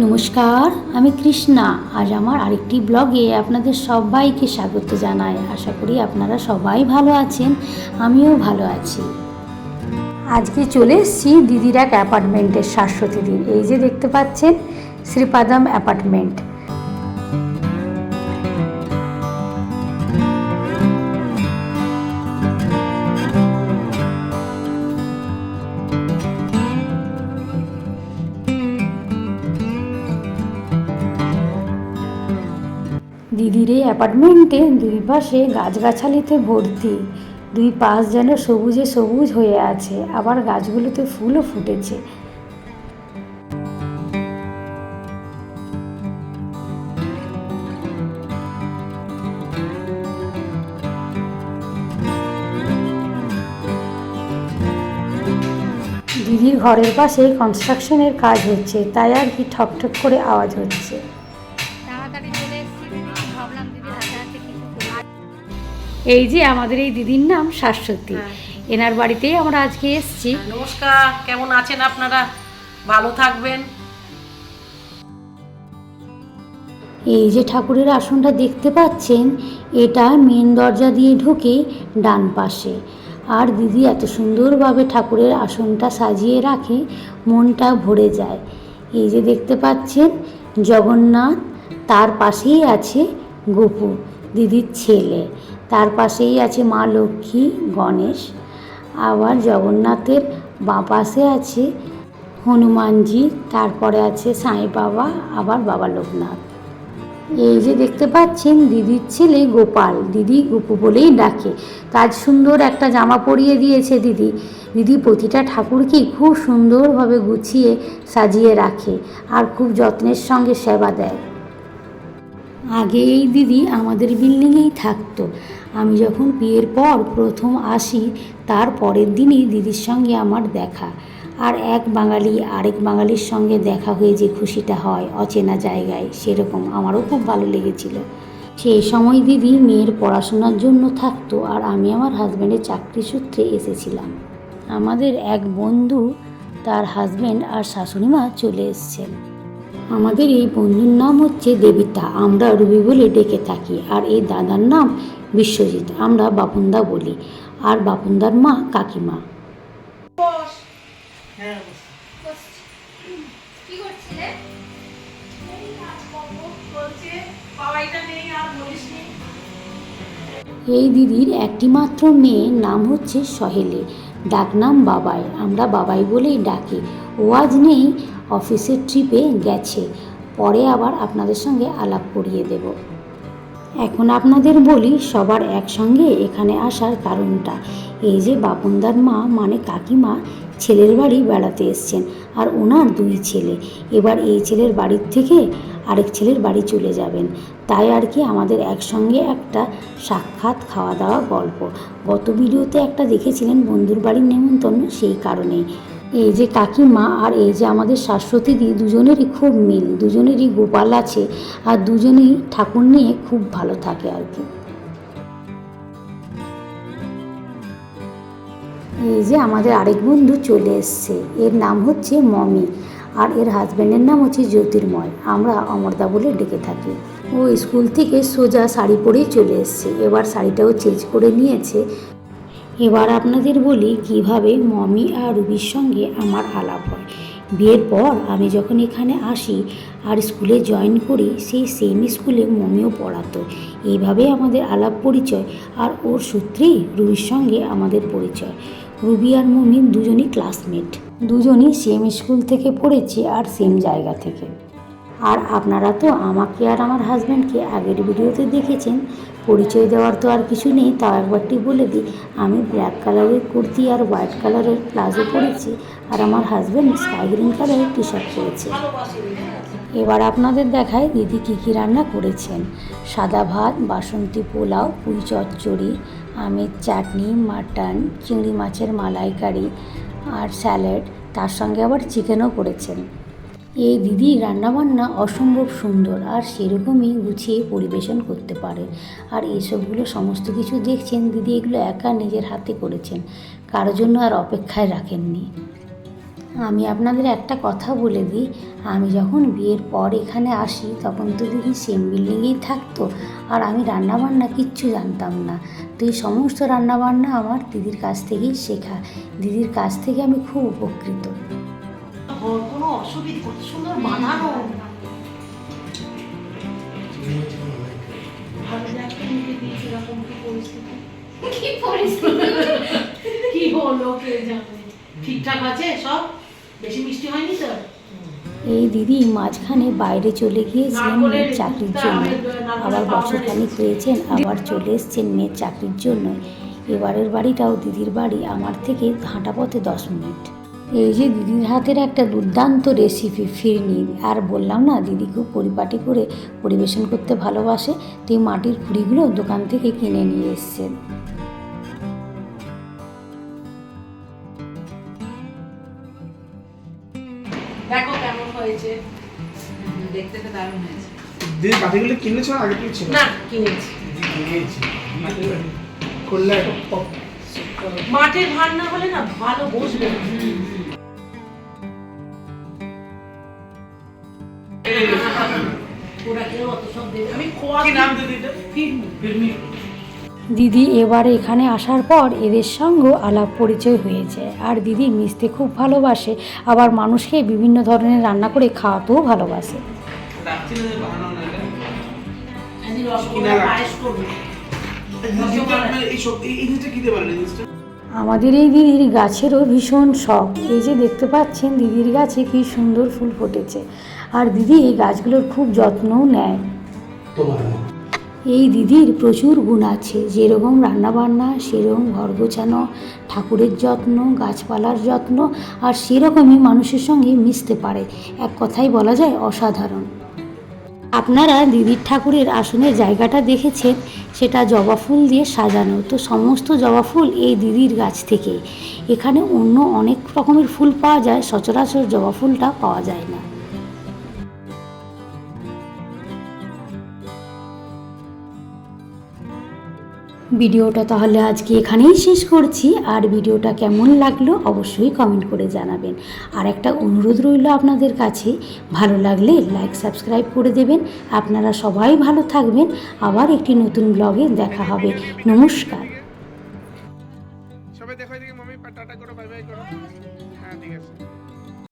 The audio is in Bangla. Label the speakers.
Speaker 1: নমস্কার, আমি কৃষ্ণা। আজ আমার আরেকটি ব্লগে আপনাদের সবাইকে স্বাগত জানাই। আশা করি আপনারা সবাই ভালো আছেন, আমিও ভালো আছি। আজকে চলে এসেছি দিদির এক অ্যাপার্টমেন্টের শাশ্বতী দিন। এই যে দেখতে পাচ্ছেন, শ্রীপাদাম অ্যাপার্টমেন্ট। দিদির এই অ্যাপার্টমেন্টে দুই পাশে গাছগাছালিতে ভর্তি। দুই পাশ যেন সবুজে সবুজ হয়ে আছে, আবার গাছগুলোতে ফুলও ফুটেছে। দিদির ঘরের পাশে কনস্ট্রাকশনের কাজ হচ্ছে, তাই আর কি ঠক ঠক করে আওয়াজ হচ্ছে। এই যে আমাদের এই দিদির নাম শাশ্বতী।
Speaker 2: হ্যাঁ।
Speaker 1: এনার বাড়িতেই আমরা আজকে এসেছি।
Speaker 2: নমস্কার কেমন আছেন আপনারা? ভালো থাকবেন।
Speaker 1: এই যে ঠাকুরের আসনটা দেখতে পাচ্ছেন এটা মেন দরজা দিয়ে ঢুকে ডান পাশে। আর দিদি এত সুন্দরভাবে ঠাকুরের আসনটা সাজিয়ে রাখে মনটা ভরে যায়। এই যে দেখতে পাচ্ছেন জগন্নাথ তার পাশেই আছে গোপু দিদির ছেলে। তার পাশেই আছে মা লক্ষ্মী, গণেশ, আবার জগন্নাথের বাঁ পাশে আছে হনুমানজি, তারপরে আছে সাঁই বাবা, আবার বাবা লোকনাথ। এই যে দেখতে পাচ্ছেন দিদির ছেলে গোপাল, দিদি গোপু বলেই ডাকে। তার সুন্দর একটা জামা পরিয়ে দিয়েছে দিদি। দিদি প্রতিটা ঠাকুরকেই খুব সুন্দরভাবে গুছিয়ে সাজিয়ে রাখে আর খুব যত্নের সঙ্গে সেবা দেয়। আগে এই দিদি আমাদের বিল্ডিংয়েই থাকতো। আমি যখন বিয়ের পর প্রথম আসি, তার পরের দিনই দিদির সঙ্গে আমার দেখা। আর এক বাঙালি আরেক বাঙালির সঙ্গে দেখা হয়ে যে খুশিটা হয় অচেনা জায়গায়, সেরকম আমারও খুব ভালো লেগেছিল। সেই সময় দিদি মেয়ের পড়াশোনার জন্য থাকতো আর আমি আমার হাজব্যান্ডের চাকরি সূত্রে এসেছিলাম। আমাদের এক বন্ধু, তার হাজব্যান্ড আর শাশুড়ি মা চলে এসছেন। আমাদের এই বন্ধুর নাম হচ্ছে দেবিতা। আমরা রুবি বলে ডেকে থাকি। আর এই দাদার নাম বিশ্বজিৎ আমরা বাপুনদা বলি। আর বাপুনদার মা কাকিমা।
Speaker 2: হ্যাঁ
Speaker 3: কি করছিলে?
Speaker 1: এই দিদির একটি মাত্র মেয়ে নাম হচ্ছে সহেলি। ডাকনাম বাবাই। আমরা বাবাই বলেই ডাকি। ও আজ নেই অফিসের ট্রিপে গেছে। পরে আবার আপনাদের সঙ্গে আলাপ করিয়ে দেব। এখন আপনাদের বলি, সবার একসঙ্গে এখানে আসার কারণটা। এই যে বাপনদার মা মানে কাকিমা, ছেলের বাড়ি বেড়াতে এসছেন, আর ওনার দুই ছেলে। এবার এই ছেলের বাড়ির থেকে আরেক ছেলের বাড়ি চলে যাবেন। তাই আর কি আমাদের একসঙ্গে একটা সাক্ষাৎ খাওয়া দাওয়া গল্প। গত ভিডিওতে একটা দেখেছিলেন বন্ধুর বাড়ির নেমন্তন্ন, সেই কারণেই। এই যে কাকিমা আর এই যে আমাদের শাশ্বতী দি দুজনেরই খুব মিল, দুজনেরই গোপাল আছে আর দুজনেই ঠাকুর নিয়ে খুব ভালো থাকে আর কি। এই যে আমাদের আরেক বন্ধু চলে এসছে, এর নাম হচ্ছে মমি আর এর হাজব্যান্ডের নাম হচ্ছে জ্যোতির্ময়, আমরা অমরদা বলে ডেকে থাকি। ও স্কুল থেকে সোজা শাড়ি পরেই চলে এসছে, এবার শাড়িটাও চেঞ্জ করে নিয়েছে এবার আপনাদের বলি কীভাবে মমি আর রুবির সঙ্গে আমার আলাপ হয়। বিয়ের পর আমি যখন এখানে আসি আর স্কুলে জয়েন করি, সেই সেম স্কুলে মমিও পড়াতো। এইভাবে আমাদের আলাপ পরিচয় আর ওর সূত্রেই রুবির সঙ্গে আমাদের পরিচয়। রুবি আর মমি দুজনই ক্লাসমেট দুজনই সেম স্কুল থেকে পড়েছি আর সেম জায়গা থেকে। আর আপনারা তো আমাকে আর আমার হাজব্যান্ডকে আগের ভিডিওতে দেখেছেন, পরিচয় দেওয়ার তো আর কিছু নেই, তাও একবারটি বলে দিই, আমি ব্ল্যাক কালারের কুর্তি আর হোয়াইট কালারের প্লাজো পরেছি আর আমার হাজব্যান্ড স্কাই গ্রিন কালারের টি শার্ট পরেছে। এবার আপনাদের দেখায় দিদি কী কী রান্না করেছেন। সাদা ভাত, বাসন্তী পোলাও, পুঁই চচ্চড়ি, আমের চাটনি, মাটন, চিংড়ি মাছের মালাইকারি আর স্যালাড, তার সঙ্গে আবার চিকেনও করেছেন। এই দিদি রান্নাবান্না অসম্ভব সুন্দর আর সেরকমই গুছিয়ে পরিবেশন করতে পারে। আর এসবগুলো সমস্ত কিছু দেখছেন দিদি এগুলো একা নিজের হাতে করেছেন। কারোর জন্য আর অপেক্ষায় রাখেননি। আমি আপনাদের একটা কথা বলে দিই, আমি যখন বিয়ের পর এখানে আসি তখন তো দিদি সেম বিল্ডিংয়েই থাকতো আর আমি রান্নাবান্না কিচ্ছু জানতাম না। তো এই সমস্ত রান্নাবান্না আমার দিদির কাছ থেকেই শেখা। দিদির কাছ থেকে আমি খুব উপকৃত।
Speaker 2: ঘর কোনো অসুবিধা কত সুন্দর বানানো ভালো লাগছে মুখে দিয়ে এরকম কি পরিস্থিতি?
Speaker 3: কি
Speaker 2: হলো কে জানে? ঠিকঠাক আছে সব? বেশি মিষ্টি হয়নি তো?
Speaker 1: এই দিদি মাঝখানে বাইরে চলে গিয়েছিলেন মেয়ের চাকরির জন্য। আবার বছর খানিক হয়েছেন আবার চলে এসছেন মেয়ের চাকরির জন্য। এবারের বাড়িটাও দিদির বাড়ি আমার থেকে হাঁটা পথে দশ মিনিট। এই যে দিদির হাতের একটা দুর্দান্ত রেসিপি ফিরনি আর বললাম না দিদি খুব পরিপাটি করে পরিবেশন করতে ভালোবাসে তো এই মাটির খুঁড়িগুলো দোকান থেকে কিনে নিয়ে এসছেন
Speaker 2: দেখো কেমন হয়েছে।
Speaker 4: দেখতে তো দারুণ হয়েছে।
Speaker 5: দিদি বাটিগুলো কিনেছো না আগে থেকে
Speaker 2: না কিনেছি।
Speaker 5: কিনেছি। মাটির করলে একটা
Speaker 2: মাঠের হলে না ভালো বসবে।
Speaker 5: দিদি
Speaker 1: এবারে এখানে আসার পর এদের সঙ্গেও আলাপ পরিচয় হয়েছে। আর দিদি মিশতে খুব ভালোবাসে। আবার মানুষকে বিভিন্ন ধরনের রান্না করে খাওয়াতেও ভালোবাসে। আমাদের এই দিদির গাছেরও ভীষণ শখ। এই যে দেখতে পাচ্ছেন দিদির গাছে কি সুন্দর ফুল ফুটেছে। আর দিদি এই গাছগুলোর খুব যত্নও নেয়। এই দিদির প্রচুর গুণ আছে যেরকম রান্নাবান্না সেরকম ঘর গোছানো ঠাকুরের যত্ন গাছপালার যত্ন আর সেরকমই মানুষের সঙ্গে মিশতে পারে। এক কথাই বলা যায় অসাধারণ। আপনারা দিদির ঠাকুরের আসনের জায়গাটা দেখেছেন সেটা জবা ফুল দিয়ে সাজানো। তো সমস্ত জবা ফুল এই দিদির গাছ থেকে। এখানে অন্য অনেক রকমের ফুল পাওয়া যায় সচরাচর জবা ফুলটা পাওয়া যায় না। ভিডিওটা তাহলে আজকে এখানেই শেষ করছি। আর ভিডিওটা কেমন লাগল অবশ্যই কমেন্ট করে জানাবেন। আর একটা অনুরোধ রইল আপনাদের কাছে। ভালো লাগলে লাইক সাবস্ক্রাইব করে দেবেন। আপনারা সবাই ভালো থাকবেন। আবার একটি নতুন ব্লগে দেখা হবে। নমস্কার।